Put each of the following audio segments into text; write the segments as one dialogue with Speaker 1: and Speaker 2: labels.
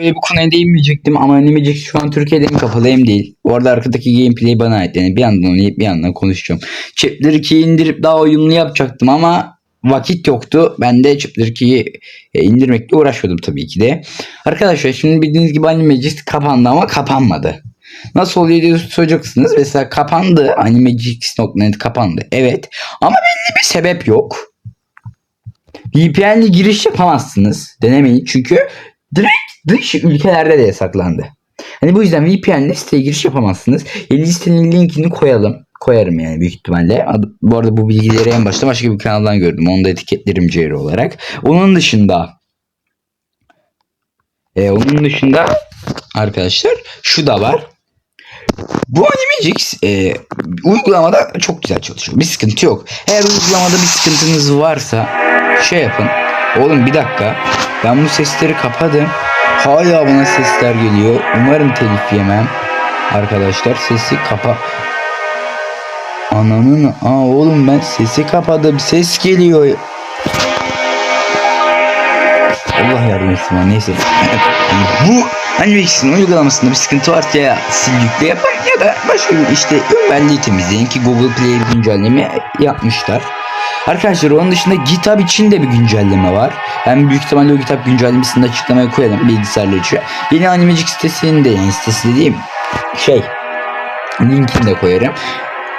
Speaker 1: Böyle bir konuya değinmeyecektim ama Animagic şu an Türkiye'de hem kapalı hem değil. Bu arada arkadaki gameplay bana ait. Yani bir yandan oynayıp bir yandan konuşacağım. Chapter 2'yi indirip daha uyumlu yapacaktım ama vakit yoktu. Ben de Chapter 2'yi e, indirmekle uğraşmadım tabii ki de. Arkadaşlar şimdi bildiğiniz gibi Animagic kapandı ama kapanmadı. Nasıl oluyor diye soracaksınız. Mesela kapandı. Animagic.net kapandı. Evet. Ama belli bir sebep yok. VPN'le giriş yapamazsınız. Denemeyin. Çünkü direkt dış ülkelerde de yasaklandı. Hani bu yüzden VPN'le siteye giriş yapamazsınız. Yeni sitenin linkini koyalım. Koyarım yani büyük ihtimalle. Bu arada bu bilgileri en başta başka bir kanaldan gördüm. Onu da etiketlerim Jerry olarak. Onun dışında e, onun dışında arkadaşlar şu da var. Bu Animagix e, uygulamada çok güzel çalışıyor. Bir sıkıntı yok. Eğer uygulamada bir sıkıntınız varsa şey yapın. Oğlum bir dakika. Ben bu sesleri kapadım. Hala bana sesler geliyor. Umarım telif yemem. Arkadaşlar sesi kapa. Ananın aa oğlum ben sesi kapadım. Ses geliyor. Allah yardım etsin bana. Neyse. Bu Animax'in uygulamasında bir sıkıntı varsa ya sil yükle yapın ya da başka bir işte özelliği temizleyin ki Google Play güncelleme yapmışlar. Arkadaşlar onun dışında GitHub için de bir güncelleme var. Ben büyük ihtimalle o GitHub güncellemesini açıklamaya koyalım bilgisayarlar için. Yeni Animagic sitesinin de yani sitesi dediğim şey linkini de koyarım.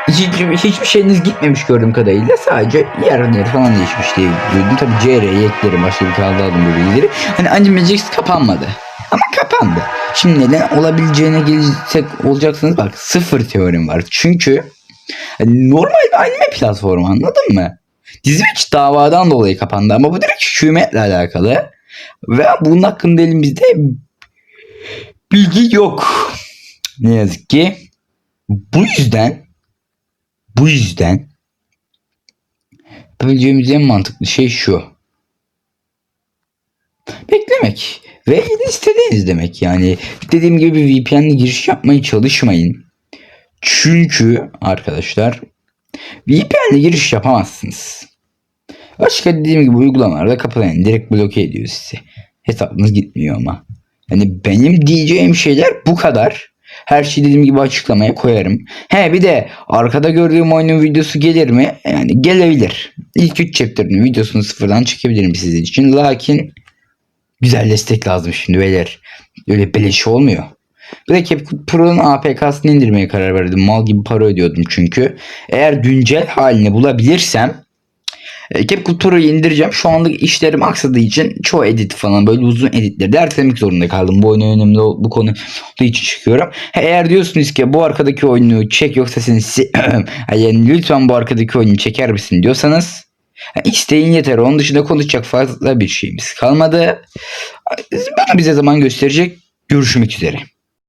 Speaker 1: Hiç, hiçbir şeyiniz gitmemiş gördüğüm kadarıyla sadece yer yer falan değişmiş diye duydum. Tabi CR'ye eklerim başka bir kanalda aldım bu bilgileri. Hani Animagic kapanmadı. Ama kapandı. Şimdi neden olabileceğine gelecek olacaksınız bak sıfır teorim var. Çünkü normal bir anime platformu anladın mı? Dizviç davadan dolayı kapandı ama bu direkt hükümetle alakalı. Ve bunun hakkında elimizde bilgi yok. Ne yazık ki. Bu yüzden bu yüzden yapabileceğimiz en mantıklı şey şu. Beklemek. Ve istediğiniz demek yani. Dediğim gibi VPN'le giriş yapmaya çalışmayın. Çünkü arkadaşlar VPN'le giriş yapamazsınız. Başka dediğim gibi uygulamalarda kapalı yani direkt bloke ediyor sizi. Hesabınız gitmiyor ama. Yani benim diyeceğim şeyler bu kadar. Her şeyi dediğim gibi açıklamaya koyarım. He bir de arkada gördüğüm oyunun videosu gelir mi? Yani gelebilir. İlk 3 chapter'ın videosunu sıfırdan çekebilirim sizin için. Lakin güzel destek lazım şimdi beyler. Öyle beleş olmuyor. De CapCut Pro'nun APK'sını indirmeye karar verdim. Mal gibi para ödüyordum çünkü. Eğer güncel halini bulabilirsem CapCut Pro'yu indireceğim. Şu anlık işlerim aksadığı için çoğu edit falan böyle uzun editleri ertelemek zorunda kaldım. Bu oyun önemli bu konu olduğu için çıkıyorum. Eğer diyorsunuz ki bu arkadaki oyunu çek yoksa seni yani lütfen bu arkadaki oyunu çeker misin diyorsanız isteyin yeter. Onun dışında konuşacak fazla bir şeyimiz kalmadı. Bunu bize zaman gösterecek. Görüşmek üzere.